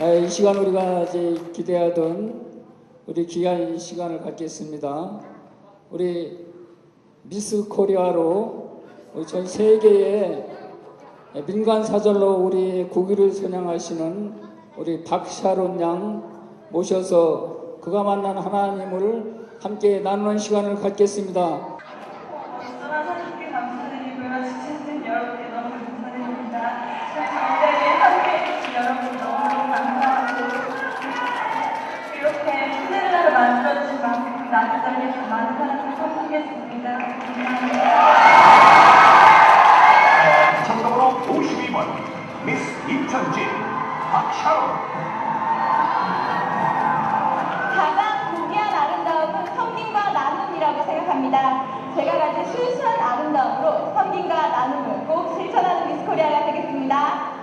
아, 이 시간 우리가 이제 기대하던 우리 귀한 시간을 갖겠습니다. 우리 미스 코리아로 우리 전 세계의 민간 사절로 우리 국위를 선양하시는 우리 박샤론 양 모셔서 그가 만난 하나님을 함께 나누는 시간을 갖겠습니다. 하나님께 감사드리고요. 지체진 여러분께 너무 감사드립니다. 저희 가운데 함께 해주신 여러분 너무 감사하고 이렇게 신데렐라를 만들어주신 만큼 나를 위해서 많은 사람을 선보겠습니다. 감사합니다. 참가번호 52번 미스 임천진 박샤론 가장 고귀한 아름다움은 성김과 나눔이라고 생각합니다. 제가 가진 순수한 아름다움으로 성김과 나눔을 꼭 실천하는 미스코리아가 되겠습니다.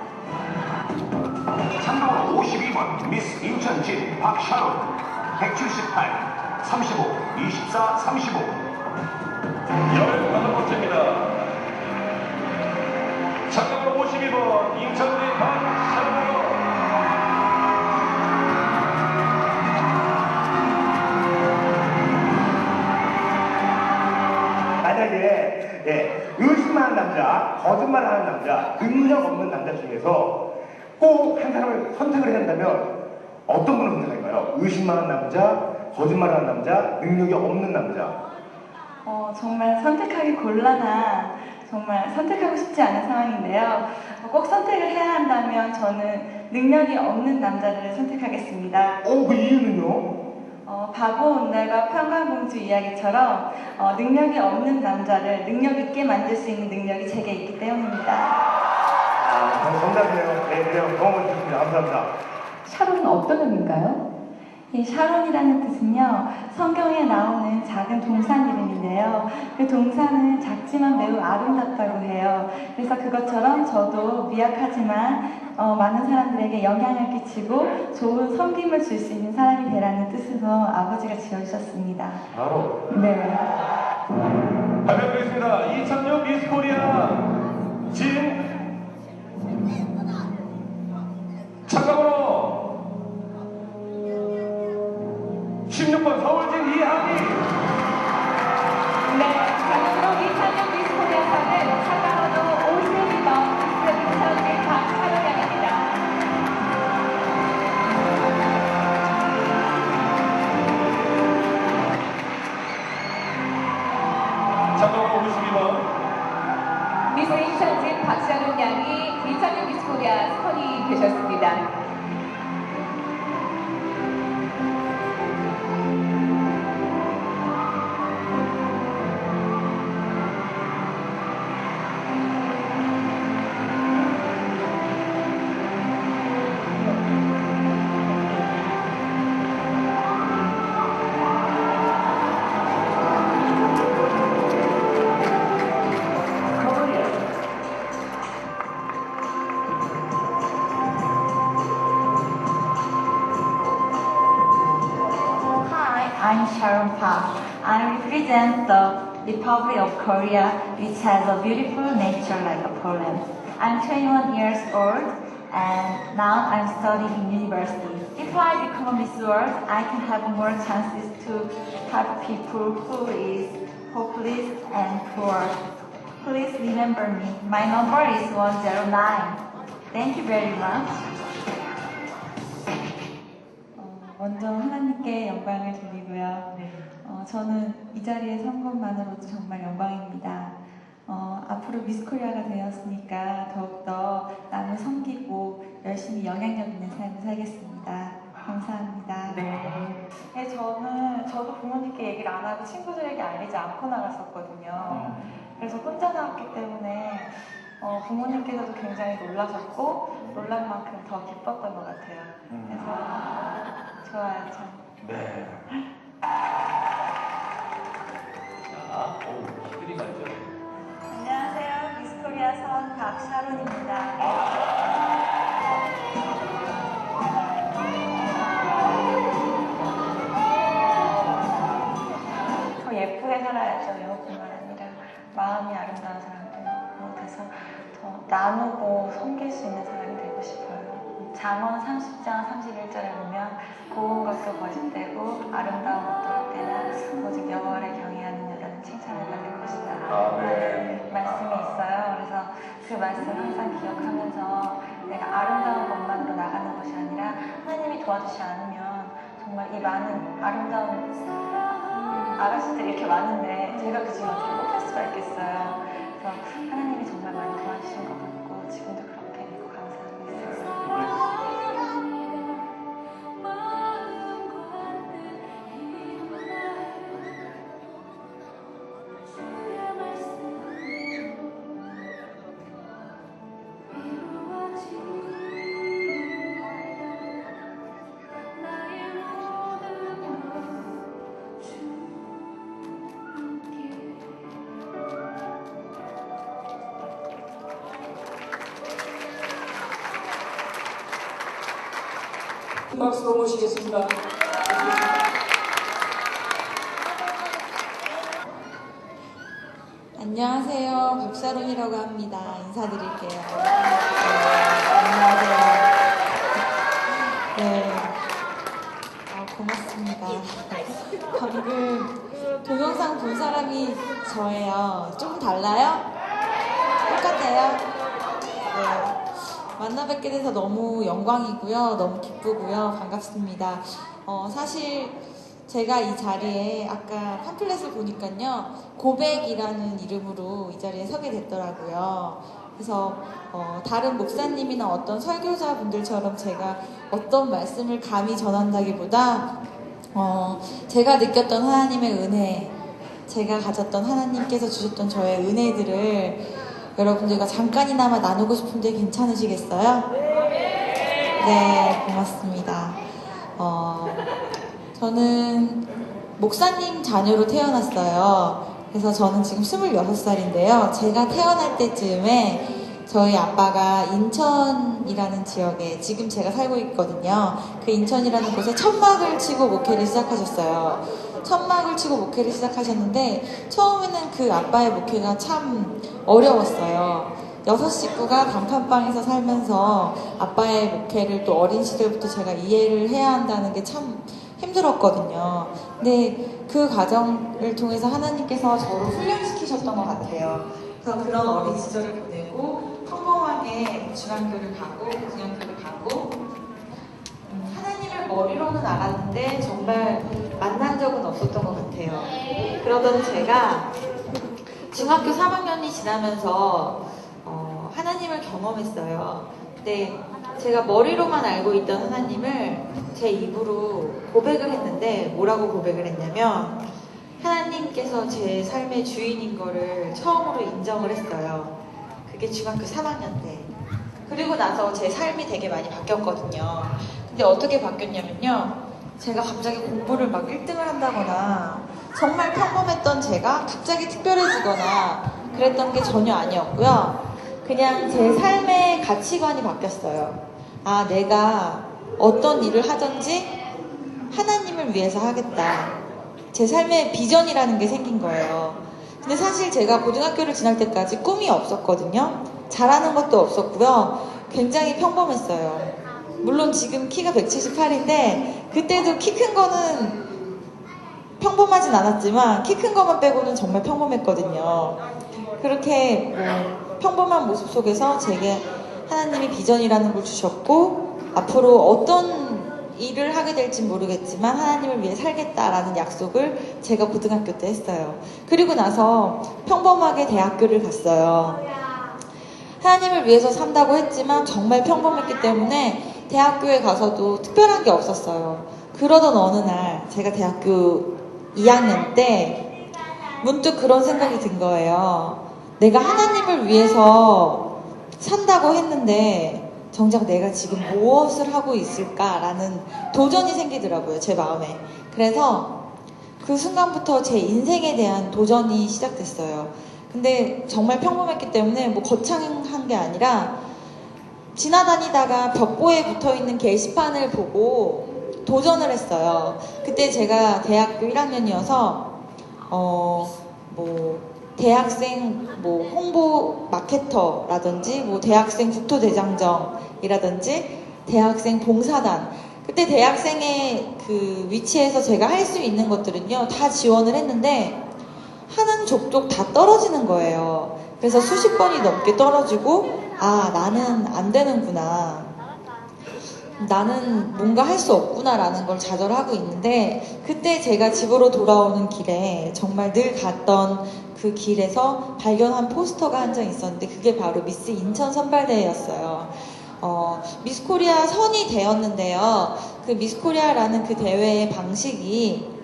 참가번호 52번 미스 임천진 박샤론 178 35 24 35 15번째입니다. 참가번호 52번 임천진 박샤론 만약에 예, 의심하는 남자, 거짓말하는 남자, 능력 없는 남자 중에서 꼭 한 사람을 선택을 해야 한다면 어떤 분을 선택할까요? 의심하는 남자, 거짓말하는 남자, 능력이 없는 남자. 어, 정말 선택하기 곤란한 정말 선택하고 싶지 않은 상황인데요. 어, 꼭 선택을 해야 한다면 저는 능력이 없는 남자를 선택하겠습니다. 어, 그 이유는요? 어, 바보 온날과 평강공주 이야기처럼 어, 능력이 없는 남자를 능력 있게 만들 수 있는 능력이 제게 있기 때문입니다. 아, 정답이네요. 네, 그래요. 도움을 주십니다. 감사합니다. 샤론은 어떤 의미인가요? 이 샤론이라는 뜻은요, 성경에 나오는 작은 동산 이름인데요. 그 동산은 작지만 매우 아름답다고 해요. 그래서 그것처럼 저도 미약하지만 어, 많은 사람들에게 영향을 끼치고 좋은 섬김을 줄 수 있는 사람이 되라는 뜻으로 아버지가 지어주셨습니다. 바로. 네. 발표드리겠습니다. 2 0 Republic of Korea, which has a beautiful nature like a Poland. I'm 21 years old, and now I'm studying in university. If I become a Miss World, I can have more chances to help people who is hopeless and poor. Please remember me. My number is 109. Thank you very much. 먼저 하나님께 영광을 드리고요. 어, 저는 이 자리에 선 것만으로도 정말 영광입니다. 어, 앞으로 미스코리아가 되었으니까 더욱더 남을 섬기고 열심히 영향력 있는 삶을 살겠습니다. 감사합니다. 네. 네, 저는 저도 부모님께 얘기를 안 하고 친구들에게 알리지 않고 나갔었거든요. 그래서 혼자 나왔기 때문에 어, 부모님께서도 굉장히 놀라셨고 놀란 만큼 더 기뻤던 것 같아요. 그래서 좋아요, 참. 네. 자, 오, 시들이 말죠. 안녕하세요, 미스코리아 선 박샤론입니다. 더 예쁘게 살아야죠. 외모뿐만 아니라 마음이 아름다운 사람들. 어, 그래서 더 나누고 섬길 수 있는 사람이 되고 싶어요. 잠언 30장 31절에 보면 고운 것도 거짓되고 아름다운 것도 헛되나 오직 여호와를 경외하는 여자는 칭찬을 받을 것이다 라는 말씀이 있어요. 그래서 그 말씀 항상 기억하면서 내가 아름다운 것만으로 나가는 것이 아니라 하나님이 도와주지 않으면 정말 이 많은 아름다운 아가씨들이 이렇게 많은데 제가 그 중에 어떻게 뽑힐 수가 있겠어요. 그래서 하나님이 정말 많이 도와주신 것 같고 지금도 그렇게 믿고 감사하고 있어요. 큰 박수로 모시겠습니다. 안녕하세요. 박사론이라고 합니다. 인사드릴게요. 네, 안녕하세요. 네. 어, 고맙습니다. 방금 동영상 본 사람이 저예요. 좀 달라요? 똑같아요? 네. 만나 뵙게 돼서 너무 영광이고요. 너무 기쁘고요. 반갑습니다. 어, 사실 제가 이 자리에 아까 팜플렛을 보니까요. 고백이라는 이름으로 이 자리에 서게 됐더라고요. 그래서 어, 다른 목사님이나 어떤 설교자분들처럼 제가 어떤 말씀을 감히 전한다기보다 어, 제가 느꼈던 하나님의 은혜, 제가 가졌던 하나님께서 주셨던 저의 은혜들을 여러분들과 잠깐이나마 나누고 싶은데 괜찮으시겠어요? 네, 고맙습니다. 어, 저는 목사님 자녀로 태어났어요. 그래서 저는 지금 26살인데요. 제가 태어날 때쯤에 저희 아빠가 인천이라는 지역에 지금 제가 살고 있거든요. 그 인천이라는 곳에 천막을 치고 목회를 시작하셨어요. 천막을 치고 목회를 시작하셨는데 처음에는 그 아빠의 목회가 참 어려웠어요. 여섯 식구가 단칸방에서 살면서 아빠의 목회를 또 어린 시절부터 제가 이해를 해야 한다는 게 참 힘들었거든요. 근데 그 과정을 통해서 하나님께서 저를 훈련시키셨던 것 같아요. 그래서 그런 어린 시절을 보내고 평범하게 중학교를 가고 고등학교를 가고 머리로는 알았는데 정말 만난 적은 없었던 것 같아요. 그러던 제가 중학교 3학년이 지나면서 어, 하나님을 경험했어요. 근데 제가 머리로만 알고 있던 하나님을 제 입으로 고백을 했는데 뭐라고 고백을 했냐면 하나님께서 제 삶의 주인인 거를 처음으로 인정을 했어요. 그게 중학교 3학년 때. 그리고 나서 제 삶이 되게 많이 바뀌었거든요. 근데 어떻게 바뀌었냐면요. 제가 갑자기 공부를 막 1등을 한다거나 정말 평범했던 제가 갑자기 특별해지거나 그랬던 게 전혀 아니었고요. 그냥 제 삶의 가치관이 바뀌었어요. 아, 내가 어떤 일을 하든지 하나님을 위해서 하겠다. 제 삶의 비전이라는 게 생긴 거예요. 근데 사실 제가 고등학교를 지날 때까지 꿈이 없었거든요. 잘하는 것도 없었고요. 굉장히 평범했어요. 물론 지금 키가 178인데 그때도 키 큰 거는 평범하진 않았지만 키 큰 것만 빼고는 정말 평범했거든요. 그렇게 뭐 평범한 모습 속에서 제게 하나님이 비전이라는 걸 주셨고 앞으로 어떤 일을 하게 될지 모르겠지만 하나님을 위해 살겠다라는 약속을 제가 고등학교 때 했어요. 그리고 나서 평범하게 대학교를 갔어요. 하나님을 위해서 산다고 했지만 정말 평범했기 때문에 대학교에 가서도 특별한 게 없었어요. 그러던 어느 날 제가 대학교 2학년 때 문득 그런 생각이 든 거예요. 내가 하나님을 위해서 산다고 했는데 정작 내가 지금 무엇을 하고 있을까라는 도전이 생기더라고요, 제 마음에. 그래서 그 순간부터 제 인생에 대한 도전이 시작됐어요. 근데 정말 평범했기 때문에 뭐 거창한 게 아니라 지나다니다가 벽보에 붙어 있는 게시판을 보고 도전을 했어요. 그때 제가 대학교 1학년이어서 어, 뭐 대학생 뭐 홍보 마케터라든지 뭐 대학생 국토대장정이라든지 대학생 봉사단. 그때 대학생의 그 위치에서 제가 할 수 있는 것들은요, 다 지원을 했는데, 하는 족족 다 떨어지는 거예요. 그래서 수십 번이 넘게 떨어지고, 아, 나는 안 되는구나. 나는 뭔가 할 수 없구나라는 걸 좌절하고 있는데, 그때 제가 집으로 돌아오는 길에 정말 늘 갔던 그 길에서 발견한 포스터가 한 장 있었는데, 그게 바로 미스 인천 선발대회였어요. 어, 미스 코리아 선이 되었는데요. 그 미스 코리아라는 그 대회의 방식이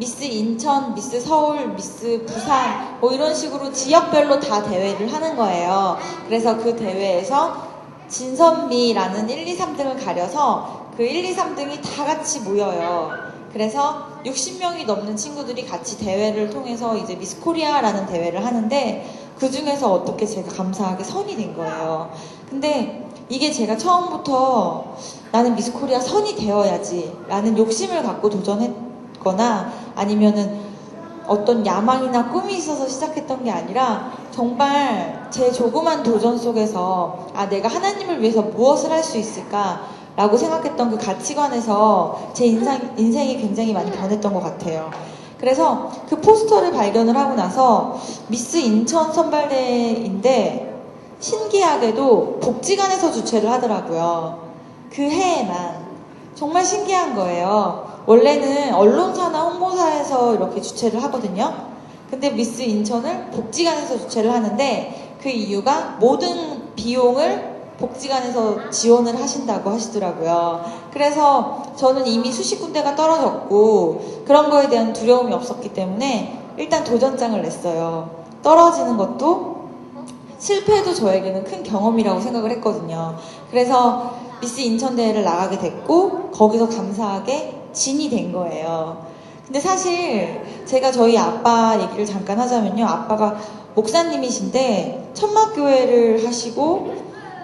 미스 인천, 미스 서울, 미스 부산 뭐 이런 식으로 지역별로 다 대회를 하는 거예요. 그래서 그 대회에서 진선미라는 1, 2, 3등을 가려서 그 1, 2, 3등이 다 같이 모여요. 그래서 60명이 넘는 친구들이 같이 대회를 통해서 이제 미스 코리아라는 대회를 하는데 그 중에서 어떻게 제가 감사하게 선이 된 거예요. 근데 이게 제가 처음부터 나는 미스 코리아 선이 되어야지 라는 욕심을 갖고 도전했거나 아니면은 어떤 야망이나 꿈이 있어서 시작했던 게 아니라 정말 제 조그만 도전 속에서 아 내가 하나님을 위해서 무엇을 할 수 있을까 라고 생각했던 그 가치관에서 제 인상, 인생이 굉장히 많이 변했던 것 같아요. 그래서 그 포스터를 발견을 하고 나서 미스 인천 선발대인데 신기하게도 복지관에서 주최를 하더라고요. 그 해에만. 정말 신기한 거예요. 원래는 언론사나 홍보사에서 이렇게 주최를 하거든요. 근데 미스 인천을 복지관에서 주최를 하는데 그 이유가 모든 비용을 복지관에서 지원을 하신다고 하시더라고요. 그래서 저는 이미 수십 군데가 떨어졌고 그런 거에 대한 두려움이 없었기 때문에 일단 도전장을 냈어요. 떨어지는 것도 실패도 저에게는 큰 경험이라고 생각을 했거든요. 그래서 미스 인천 대회를 나가게 됐고 거기서 감사하게 진이 된 거예요. 근데 사실 제가 저희 아빠 얘기를 잠깐 하자면요. 아빠가 목사님이신데 천막교회를 하시고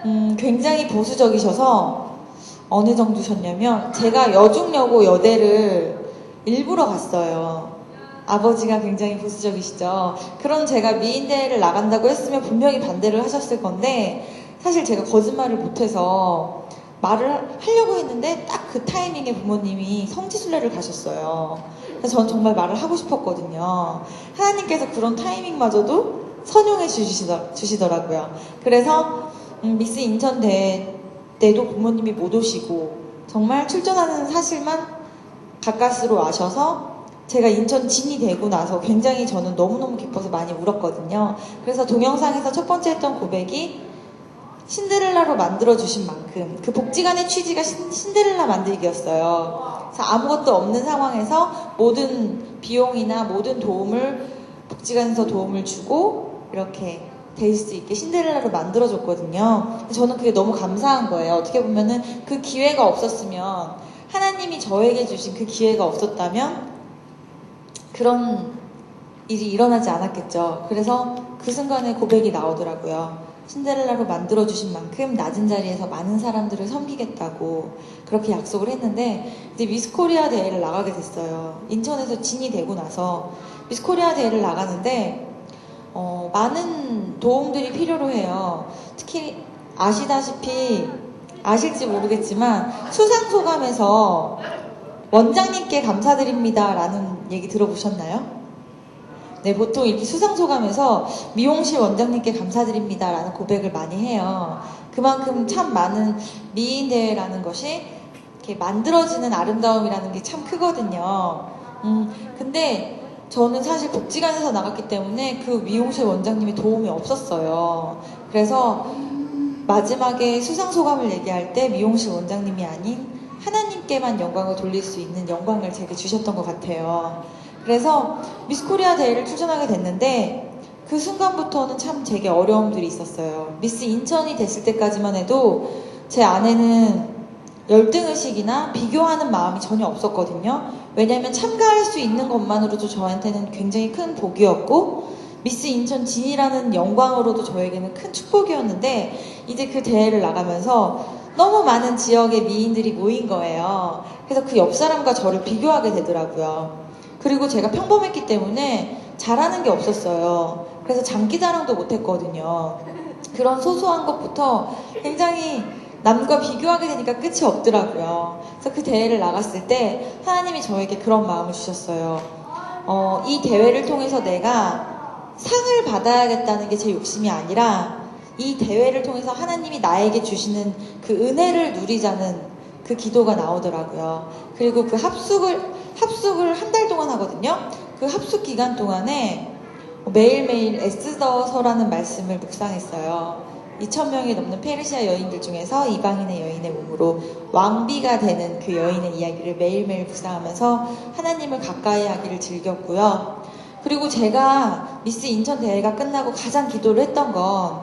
음, 굉장히 보수적이셔서 어느 정도셨냐면 제가 여중여고 여대를 일부러 갔어요. 아버지가 굉장히 보수적이시죠. 그럼 제가 미인대회를 나간다고 했으면 분명히 반대를 하셨을 건데 사실 제가 거짓말을 못해서 말을 하려고 했는데 딱 그 타이밍에 부모님이 성지순례를 가셨어요. 그래서 전 정말 말을 하고 싶었거든요. 하나님께서 그런 타이밍마저도 선용해 주시더, 주시더라고요. 그래서 음, 미스 인천 대회 때도 부모님이 못 오시고 정말 출전하는 사실만 가까스로 아셔서 제가 인천 진이 되고 나서 굉장히 저는 너무너무 기뻐서 많이 울었거든요. 그래서 동영상에서 첫 번째 했던 고백이 신데렐라로 만들어주신 만큼 그 복지관의 취지가 신, 신데렐라 만들기였어요. 그래서 아무것도 없는 상황에서 모든 비용이나 모든 도움을 복지관에서 도움을 주고 이렇게 될 수 있게 신데렐라로 만들어줬거든요. 저는 그게 너무 감사한 거예요. 어떻게 보면은 그 기회가 없었으면 하나님이 저에게 주신 그 기회가 없었다면 그런 일이 일어나지 않았겠죠. 그래서 그 순간에 고백이 나오더라고요. 신데렐라로 만들어주신 만큼 낮은 자리에서 많은 사람들을 섬기겠다고 그렇게 약속을 했는데 이제 미스코리아 대회를 나가게 됐어요. 인천에서 진이 되고 나서 미스코리아 대회를 나가는데 어, 많은 도움들이 필요로 해요. 특히 아시다시피 아실지 모르겠지만 수상 소감에서 원장님께 감사드립니다라는 얘기 들어보셨나요? 네, 보통 이렇게 수상소 감에서 미용실 원장님께 감사드립니다 라는 고백을 많이 해요. 그만큼 참 많은 미인대회라는 것이 이렇게 만들어지는 아름다움이라는 게 참 크거든요. 음, 근데 저는 사실 복지관에서 나갔기 때문에 그 미용실 원장님의 도움이 없었어요. 그래서 마지막에 수상 소감을 얘기할 때 미용실 원장님이 아닌 하나님께만 영광을 돌릴 수 있는 영광을 제게 주셨던 것 같아요. 그래서 미스코리아 대회를 출전하게 됐는데 그 순간부터는 참 제게 어려움들이 있었어요. 미스 인천이 됐을 때까지만 해도 제 안에는 열등의식이나 비교하는 마음이 전혀 없었거든요. 왜냐하면 참가할 수 있는 것만으로도 저한테는 굉장히 큰 복이었고 미스 인천 진이라는 영광으로도 저에게는 큰 축복이었는데 이제 그 대회를 나가면서 너무 많은 지역의 미인들이 모인 거예요. 그래서 그 옆 사람과 저를 비교하게 되더라고요. 그리고 제가 평범했기 때문에 잘하는 게 없었어요. 그래서 장기 자랑도 못했거든요. 그런 소소한 것부터 굉장히 남과 비교하게 되니까 끝이 없더라고요. 그래서 그 대회를 나갔을 때 하나님이 저에게 그런 마음을 주셨어요. 어, 이 대회를 통해서 내가 상을 받아야겠다는 게 제 욕심이 아니라 이 대회를 통해서 하나님이 나에게 주시는 그 은혜를 누리자는 그 기도가 나오더라고요. 그리고 그 합숙을, 합숙을 한 달 동안 하거든요. 그 합숙 기간 동안에 매일매일 애쓰더서라는 말씀을 묵상했어요. 2,000명이 넘는 페르시아 여인들 중에서 이방인의 여인의 몸으로 왕비가 되는 그 여인의 이야기를 매일매일 묵상하면서 하나님을 가까이 하기를 즐겼고요. 그리고 제가 미스 인천 대회가 끝나고 가장 기도를 했던 건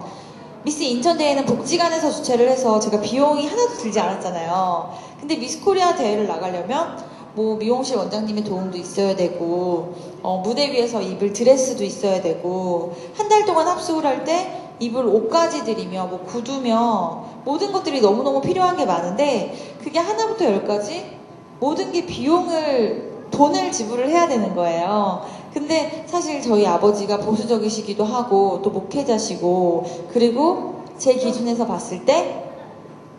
미스 인천 대회는 복지관에서 주최를 해서 제가 비용이 하나도 들지 않았잖아요. 근데 미스 코리아 대회를 나가려면 뭐 미용실 원장님의 도움도 있어야 되고 어, 무대 위에서 입을 드레스도 있어야 되고 한 달 동안 합숙을 할 때 입을 옷까지 드리며 뭐 구두며 모든 것들이 너무너무 필요한 게 많은데 그게 하나부터 열까지 모든 게 비용을 돈을 지불을 해야 되는 거예요. 근데 사실 저희 아버지가 보수적이시기도 하고 또 목회자시고 그리고 제 기준에서 봤을 때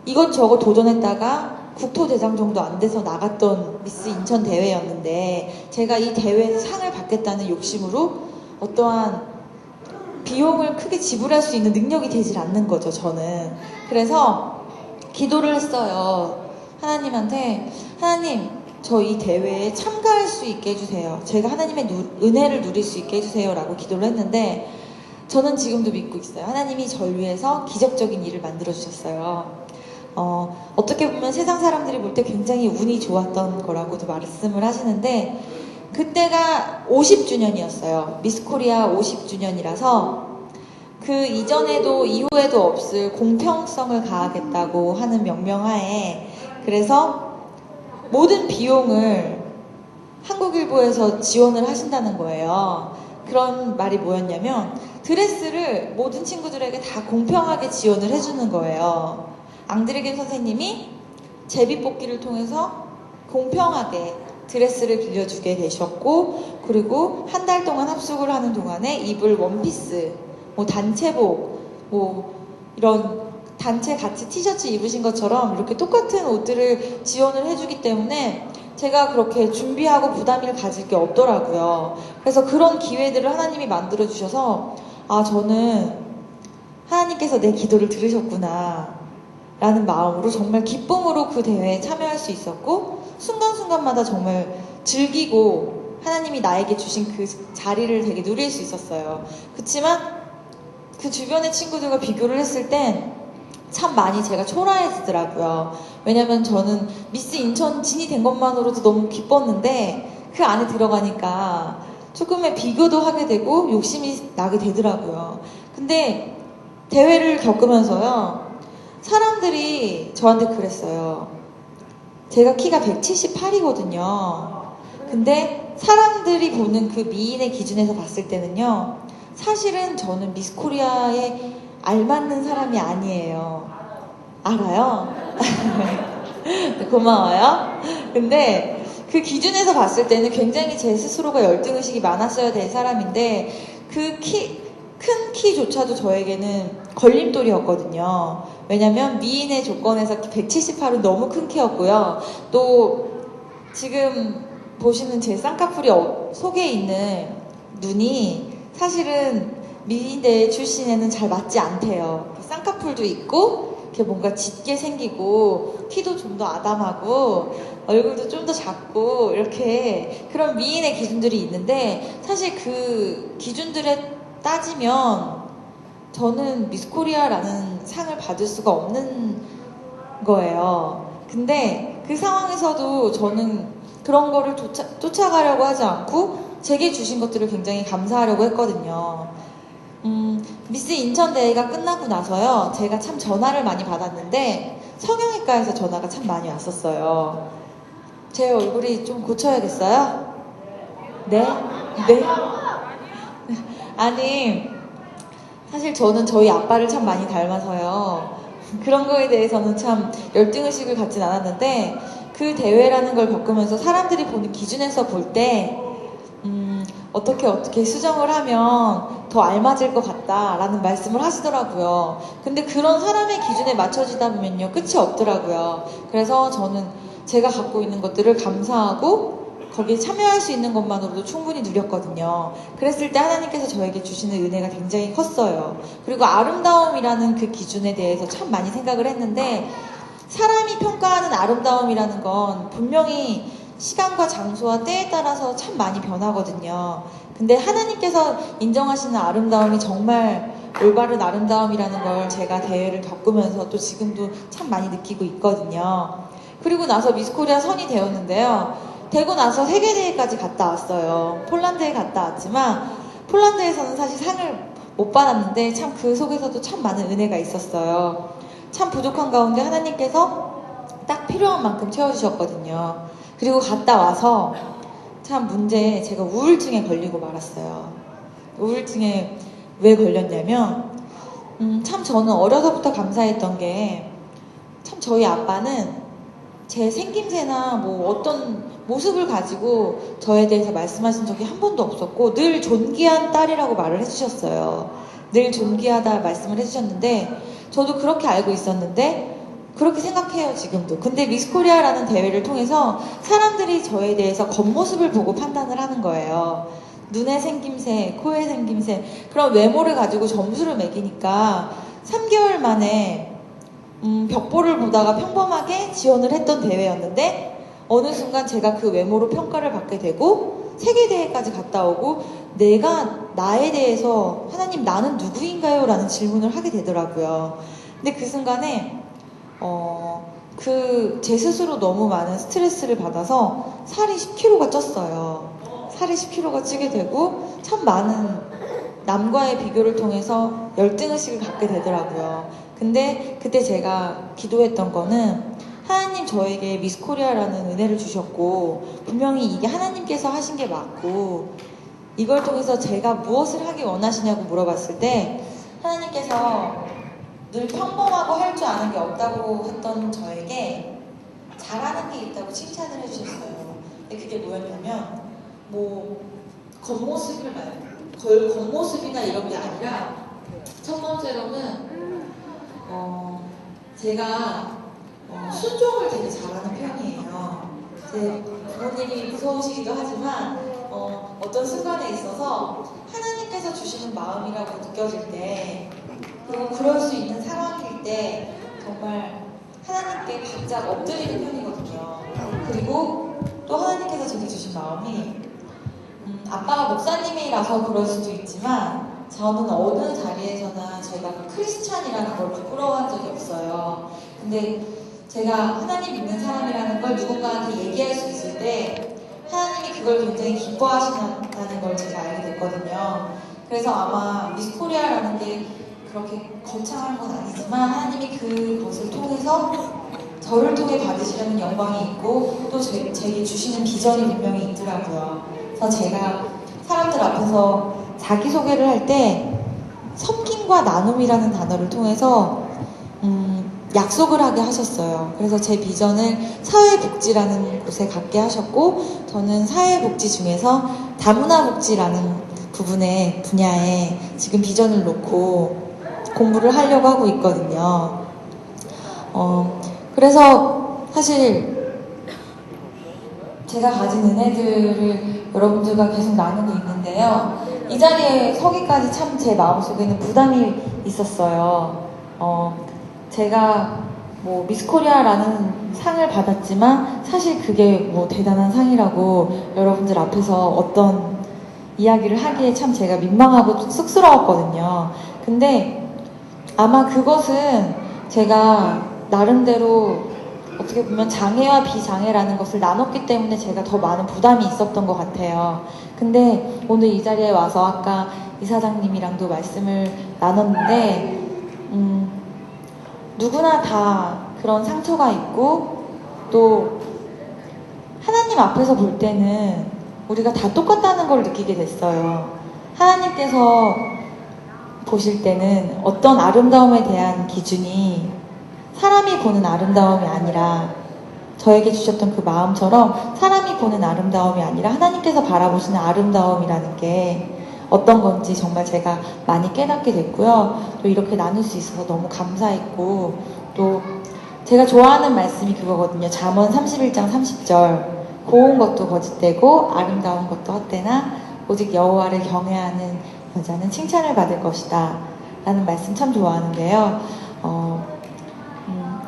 이것저것 도전했다가 국토대장 정도 안 돼서 나갔던 미스 인천 대회였는데 제가 이 대회에서 상을 받겠다는 욕심으로 어떠한 비용을 크게 지불할 수 있는 능력이 되질 않는 거죠, 저는. 그래서 기도를 했어요. 하나님한테, 하나님, 저 이 대회에 참가할 수 있게 해주세요. 제가 하나님의 누- 은혜를 누릴 수 있게 해주세요. 라고 기도를 했는데, 저는 지금도 믿고 있어요. 하나님이 저를 위해서 기적적인 일을 만들어 주셨어요. 어, 어떻게 보면 세상 사람들이 볼 때 굉장히 운이 좋았던 거라고도 말씀을 하시는데, 그때가 50주년이었어요. 미스 코리아 50주년이라서 그 이전에도 이후에도 없을 공평성을 가하겠다고 하는 명명하에 그래서 모든 비용을 한국일보에서 지원을 하신다는 거예요. 그런 말이 뭐였냐면 드레스를 모든 친구들에게 다 공평하게 지원을 해주는 거예요. 앙드레겐 선생님이 제비뽑기를 통해서 공평하게 드레스를 빌려주게 되셨고 그리고 한 달 동안 합숙을 하는 동안에 입을 원피스, 뭐 단체복, 뭐 이런 단체 같이 티셔츠 입으신 것처럼 이렇게 똑같은 옷들을 지원을 해주기 때문에 제가 그렇게 준비하고 부담을 가질 게 없더라고요. 그래서 그런 기회들을 하나님이 만들어 주셔서 아 저는 하나님께서 내 기도를 들으셨구나. 라는 마음으로 정말 기쁨으로 그 대회에 참여할 수 있었고 순간순간마다 정말 즐기고 하나님이 나에게 주신 그 자리를 되게 누릴 수 있었어요. 그렇지만 그 주변의 친구들과 비교를 했을 땐 참 많이 제가 초라해지더라고요. 왜냐면 저는 미스 인천 진이 된 것만으로도 너무 기뻤는데 그 안에 들어가니까 조금의 비교도 하게 되고 욕심이 나게 되더라고요. 근데 대회를 겪으면서요. 사람들이 저한테 그랬어요. 제가 키가 178이거든요. 근데 사람들이 보는 그 미인의 기준에서 봤을 때는요. 사실은 저는 미스 코리아에 알맞는 사람이 아니에요. 알아요? 네, 고마워요. 근데 그 기준에서 봤을 때는 굉장히 제 스스로가 열등의식이 많았어야 될 사람인데 그 키, 큰 키조차도 저에게는 걸림돌이었거든요. 왜냐면 미인의 조건에서 178은 너무 큰 키였고요. 또 지금 보시는 제 쌍꺼풀이 어- 속에 있는 눈이 사실은 미인대 출신에는 잘 맞지 않대요. 쌍꺼풀도 있고 이렇게 뭔가 짙게 생기고 키도 좀 더 아담하고 얼굴도 좀 더 작고 이렇게 그런 미인의 기준들이 있는데 사실 그 기준들에 따지면 저는 미스코리아라는 상을 받을 수가 없는 거예요. 근데 그 상황에서도 저는 그런 거를 쫓아, 쫓아가려고 하지 않고 제게 주신 것들을 굉장히 감사하려고 했거든요. 음, 미스 인천 대회가 끝나고 나서요, 제가 참 전화를 많이 받았는데, 성형외과에서 전화가 참 많이 왔었어요. 제 얼굴이 좀 고쳐야겠어요? 네? 네? 아니, 사실 저는 저희 아빠를 참 많이 닮아서요. 그런 거에 대해서는 참 열등의식을 갖진 않았는데, 그 대회라는 걸 겪으면서 사람들이 보는 기준에서 볼 때, 음, 어떻게 어떻게 수정을 하면 더 알맞을 것 같다라는 말씀을 하시더라고요. 근데 그런 사람의 기준에 맞춰지다 보면요. 끝이 없더라고요. 그래서 저는 제가 갖고 있는 것들을 감사하고 거기에 참여할 수 있는 것만으로도 충분히 누렸거든요. 그랬을 때 하나님께서 저에게 주시는 은혜가 굉장히 컸어요. 그리고 아름다움이라는 그 기준에 대해서 참 많이 생각을 했는데 사람이 평가하는 아름다움이라는 건 분명히 시간과 장소와 때에 따라서 참 많이 변하거든요. 근데 하나님께서 인정하시는 아름다움이 정말 올바른 아름다움이라는 걸 제가 대회를 겪으면서 또 지금도 참 많이 느끼고 있거든요. 그리고 나서 미스코리아 선이 되었는데요. 되고 나서 세계대회까지 갔다 왔어요. 폴란드에 갔다 왔지만 폴란드에서는 사실 상을 못 받았는데 참 그 속에서도 참 많은 은혜가 있었어요. 참 부족한 가운데 하나님께서 딱 필요한 만큼 채워주셨거든요. 그리고 갔다 와서 참 문제 제가 우울증에 걸리고 말았어요. 우울증에 왜 걸렸냐면 음, 참 저는 어려서부터 감사했던 게 참 저희 아빠는 제 생김새나 뭐 어떤 모습을 가지고 저에 대해서 말씀하신 적이 한 번도 없었고 늘 존귀한 딸이라고 말을 해주셨어요. 늘 존귀하다 말씀을 해주셨는데 저도 그렇게 알고 있었는데 그렇게 생각해요 지금도. 근데 미스코리아라는 대회를 통해서 사람들이 저에 대해서 겉모습을 보고 판단을 하는 거예요. 눈의 생김새, 코의 생김새 그런 외모를 가지고 점수를 매기니까 3개월 만에 음, 벽보를 보다가 평범하게 지원을 했던 대회였는데 어느 순간 제가 그 외모로 평가를 받게 되고 세계대회까지 갔다 오고 내가 나에 대해서 하나님 나는 누구인가요? 라는 질문을 하게 되더라고요. 근데 그 순간에 어, 그 제 스스로 너무 많은 스트레스를 받아서 살이 10kg가 쪘어요. 살이 10kg가 찌게 되고 참 많은 남과의 비교를 통해서 열등의식을 갖게 되더라고요. 근데 그때 제가 기도했던 거는 하나님 저에게 미스코리아라는 은혜를 주셨고 분명히 이게 하나님께서 하신 게 맞고 이걸 통해서 제가 무엇을 하기 원하시냐고 물어봤을 때 하나님께서 늘 평범하고 할 줄 아는 게 없다고 했던 저에게 잘하는 게 있다고 칭찬을 해주셨어요. 근데 그게 뭐였냐면 뭐 겉모습을 말, 걸 겉모습이나 이런 게 아니라 첫 번째로는 어, 제가 어, 순종을 되게 잘하는 편이에요. 제 부모님이 무서우시기도 하지만 어, 어떤 순간에 있어서 하나님께서 주시는 마음이라고 느껴질 때 그럴 수 있는 때 정말 하나님께 바짝 엎드리는 편이거든요. 그리고 또 하나님께서 저에게 주신 마음이 음, 아빠가 목사님이라서 그럴 수도 있지만 저는 어느 자리에서나 제가 크리스찬이라는 걸 부끄러워한 적이 없어요. 근데 제가 하나님 믿는 사람이라는 걸 누군가한테 얘기할 수 있을 때 하나님이 그걸 굉장히 기뻐하신다는 걸 제가 알게 됐거든요. 그래서 아마 미스코리아라는 게 그렇게 거창한 건 아니지만 하나님이 그것을 통해서 저를 통해 받으시려는 영광이 있고 또 제, 제게 주시는 비전이 분명히 있더라고요. 그래서 제가 사람들 앞에서 자기소개를 할 때 섬김과 나눔이라는 단어를 통해서 음, 약속을 하게 하셨어요. 그래서 제 비전을 사회복지라는 곳에 갖게 하셨고 저는 사회복지 중에서 다문화복지라는 부분에 분야에 지금 비전을 놓고 공부를 하려고 하고 있거든요. 어, 그래서 사실 제가 가진 은혜들을 여러분들과 계속 나누고 있는데요. 이 자리에 서기까지 참 제 마음속에는 부담이 있었어요. 어, 제가 뭐 미스코리아라는 상을 받았지만 사실 그게 뭐 대단한 상이라고 여러분들 앞에서 어떤 이야기를 하기에 참 제가 민망하고 쑥스러웠거든요. 근데 아마 그것은 제가 나름대로 어떻게 보면 장애와 비장애라는 것을 나눴기 때문에 제가 더 많은 부담이 있었던 것 같아요. 근데 오늘 이 자리에 와서 아까 이사장님이랑도 말씀을 나눴는데, 음, 누구나 다 그런 상처가 있고, 또 하나님 앞에서 볼 때는 우리가 다 똑같다는 걸 느끼게 됐어요. 하나님께서 보실 때는 어떤 아름다움에 대한 기준이 사람이 보는 아름다움이 아니라 저에게 주셨던 그 마음처럼 사람이 보는 아름다움이 아니라 하나님께서 바라보시는 아름다움이라는 게 어떤 건지 정말 제가 많이 깨닫게 됐고요. 또 이렇게 나눌 수 있어서 너무 감사했고 또 제가 좋아하는 말씀이 그거거든요. 잠언 31장 30절. 고운 것도 거짓되고 아름다운 것도 헛되나 오직 여호와를 경외하는 여자는 칭찬을 받을 것이다. 라는 말씀 참 좋아하는데요. 어, 음,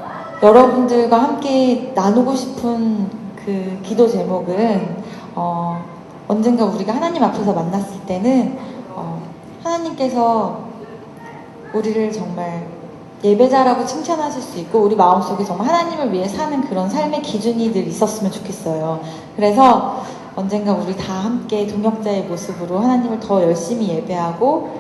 여러분들과 함께 나누고 싶은 그 기도 제목은 어, 언젠가 우리가 하나님 앞에서 만났을 때는 어, 하나님께서 우리를 정말 예배자라고 칭찬하실 수 있고 우리 마음속에 정말 하나님을 위해 사는 그런 삶의 기준이 늘 있었으면 좋겠어요. 그래서 언젠가 우리 다 함께 동역자의 모습으로 하나님을 더 열심히 예배하고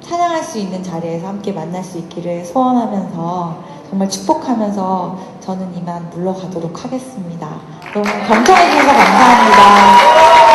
찬양할 수 있는 자리에서 함께 만날 수 있기를 소원하면서 정말 축복하면서 저는 이만 물러가도록 하겠습니다. 너무 경청해 주셔서 감사합니다.